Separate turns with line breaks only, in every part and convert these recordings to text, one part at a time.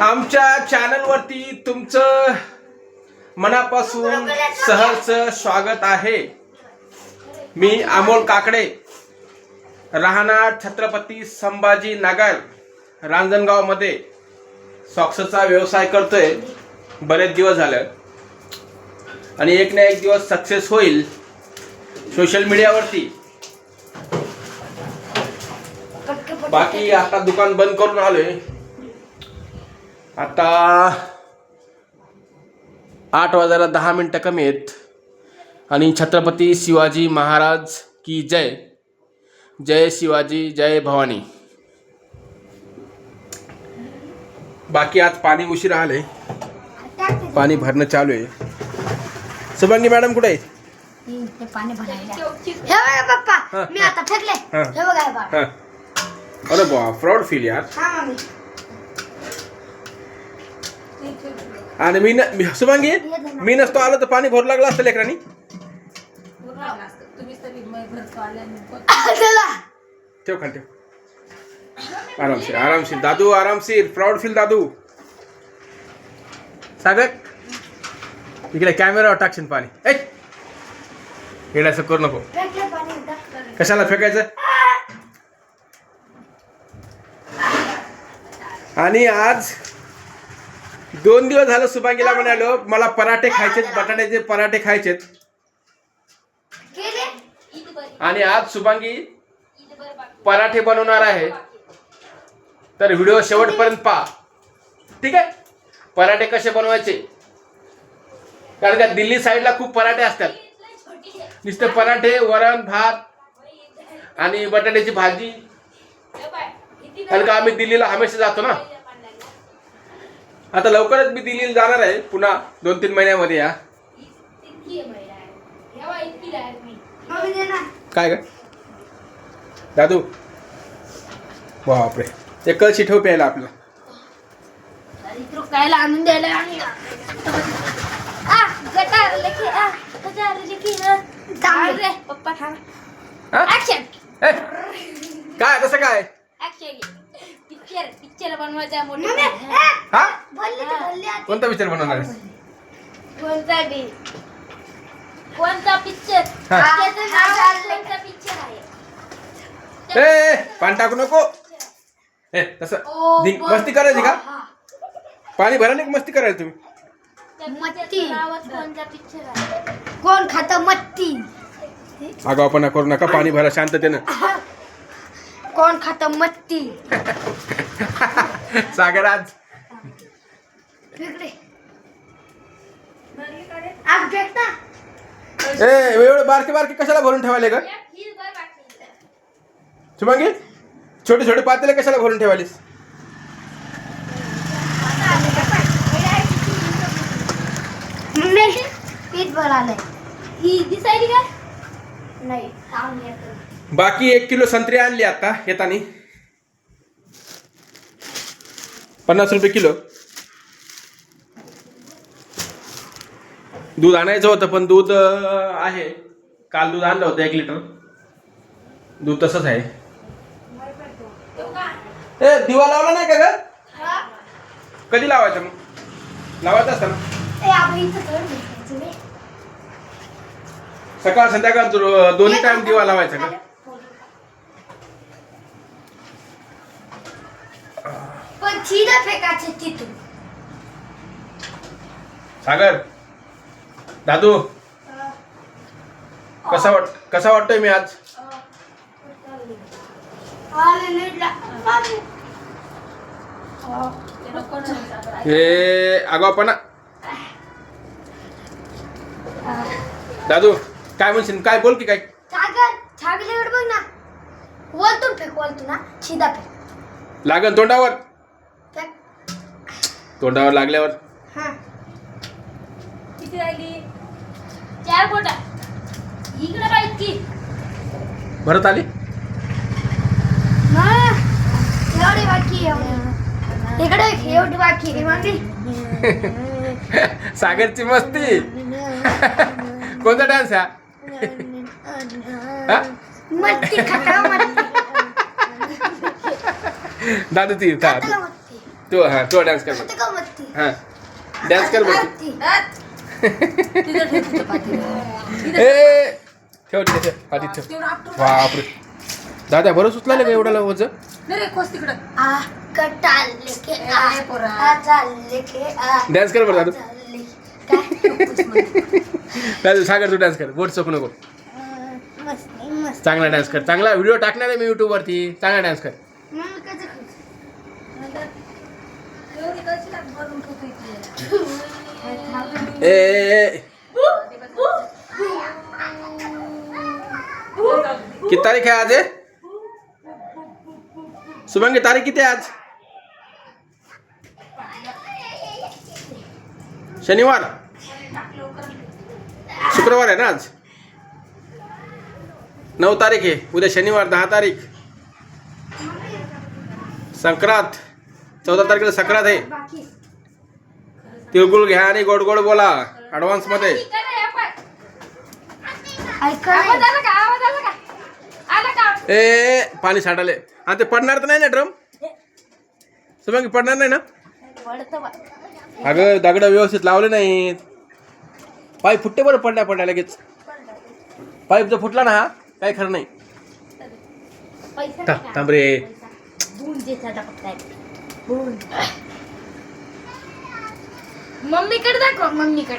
आमच्या चॅनलवरती तुमचं मनापासून सहर्ष स्वागत आहे. मी अमोल काकडे राहणार छत्रपती संभाजी नगर रांजणगावमध्ये. सॉक्सचा व्यवसाय करतोय. बरेच दिवस झालं. आणि एक ना एक दिवस सक्सेस होईल सोशल मीडियावरती बाकी आता दुकान बंद करून आलोय. आता आठ वाजायला दहा मिनटं कमी आहेत. आणि छत्रपती शिवाजी महाराज की जय. जय शिवाजी जय भवानी. बाकी आज पाणी उशीर आले पाणी भरणं चालू आहे. शुभांगी मॅडम कुठे आहे?
पाणी मी. आता
अरे बा फ्रॉड फील यार.
हा
आणि मी न मी- शुभांगी मी नसतो आलो तर पाणी भरू लागलं असतं लेकरांनी.
चला.
ठेव खाली ठेव. आरामशीर आरामशीर. दादू आरामशीर. प्राऊड फील दादू. सागर इकडे कॅमेरावर टाकशील पाणी. ऐ! असं करू नको. कशाला फेकायचं? आणि आज दोन दिवस झालं सुभांगीला म्हणालो मला पराठे खायचेत बटाट्याचे पराठे खायचेत. आणि आज शुभांगी पराठे बनवणार आहे. तर व्हिडिओ शेवटपर्यंत पहा. ठीक आहे? पराठे कसे बनवायचे? कारण का दिल्ली साईडला खूप पराठे असतात. नुसते पराठे वरण भात आणि बटाट्याची भाजी. कारण का आम्ही दिल्लीला हमेशा जातो ना? आता लवकरच मी दिल्लीला जाणार आहे. पुन्हा दोन तीन महिन्यामध्ये या काय का दादू. बापरे. एक कळशी ठेव प्यायला आपलं.
आणून द्यायला आणि पप्पा
हा?
ऍक्शन
काय तसं काय
ऍक्शन पिक्चर पिक्चर बनवायचा मोठे
हा. कोणता विचार बनवणार आहेस?
कोणता बी? कोणता पिक्चर
हा.
कोणता पिक्चर आहे?
ए ए, पाणी टाकू नको. ए तसं धिंग- मस्ती करायची का? पाणी भरा नाही का मस्ती करायला तुम्ही.
त्या पिक्चरचं नावच कोणता पिक्चर आहे? कोण खात मत्ती
आगावपणा करू नका पाणी भरा शांततेनं.
कोण खात मत्ती?
सागर आज
फेकता?
ए एवढे बारके बारके कशाला भरून ठेवाले का शुभांगी छोटे छोटे पातेले कशाला भरून ठेवालीस
पीठ भरालय. ही दिसायली काय नाही येतो.
बाकी एक किलो संत्री आणली आता येतानी. पन्नास रुपये किलो. दूध आणायचं होतं पण दूध आहे. काल दूध आणलं होतं एक लिटर. दूध तसंच आहे. ए दिवा लावला नाही का ग? कधी लावायचा मग? लावायचं असता ना. सकाळ संध्याकाळ दोन्ही टाइम दिवा लावायचा का?
फेकायचं तिथून
सागर दादू कसा वाट कसा वाटतोय मी आज. हे आगावपणा दादू काय म्हणशील? काय बोल की काय?
सागर छागलीकडे बघ ना. फेक ना फेक.
लागल तोंडावर? तोंडावर लागल्यावर?
हा.
किती राहिली? चार बोटा. इकडे पाहिजे की
भरत आली?
ना. एवढी बाकी आहे, एवढी. इकडे एवढी बाकी आहे मम्मी
सागरची मस्ती. कोणता डान्स हा? हा?
खाता
दादू ती
खाता मत्ती
तू हा तू डान्स कर.
आता का मस्ती
हा। डान्स कर बरं
मस्ती.
तिथं ठेव तिथं पाठीवर.
ए ठेव ठेव ठेव पाठीत ठेव।
तेवढं आपटून
बापरे। दादा बरं सुचला का एवढ्याला वजन
नाही रे खोस तिकडं.
आ कटाल लेके आ
ए, पोरा.
आ चाल लेके आ
डान्स कर बरं दादू.
चाल ले- काय
दादू सागर तू डान्स कर. बोट चोकू नको.
अं, मस्ती मस्त.
चांगला डान्स कर. चांगला व्हिडिओ टाकणार आहे मी युट्यूब वरती. चांगला डान्स कर
मग कसं खायचं?
एवढी कशी लाग भरून ठेवतो इथे?
ए, ए ए. किती तारीख आहे आज आहे शुभांगी तारीख किती आहे आज? शनिवार. शुक्रवार आहे ना आज? नऊ तारीख आहे. उद्या शनिवार दहा तारीख. संक्रांत. चौदा तारखेला संक्रांत आहे. तिळगुळ घ्या आणि गोड गोड बोला ऍडव्हान्समध्ये.
ऐका
आवाज आला का? आवाज आला का? आला का?
ए पाणी साठाले. आणि ते पडणार तर नाही ना ड्रम? शुभांगी पडणार नाही ना. अगं दगड व्यवस्थित लावले नाहीत. पाईप फुटते बरं पडल्या पडल्या लगेच. पाईप जर फुटला ना हा काही खरं नाही.
पैसा
था-
नाही
थांब रे.
बून. मम्मीकडे दाखव मम्मीकडे.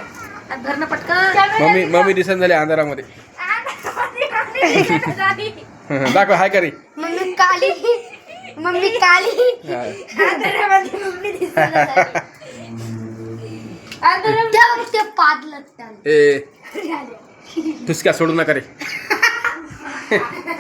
हात धरणं पटकन.
मम्मी मम्मी दिसन झाली अंधारामध्ये. दाखव हाय करी.
मम्मी काली. मम्मी काली. अंधारामध्ये मम्मी दिसत ते पादलत.
ए. ठुसक्या सोडू नका रे.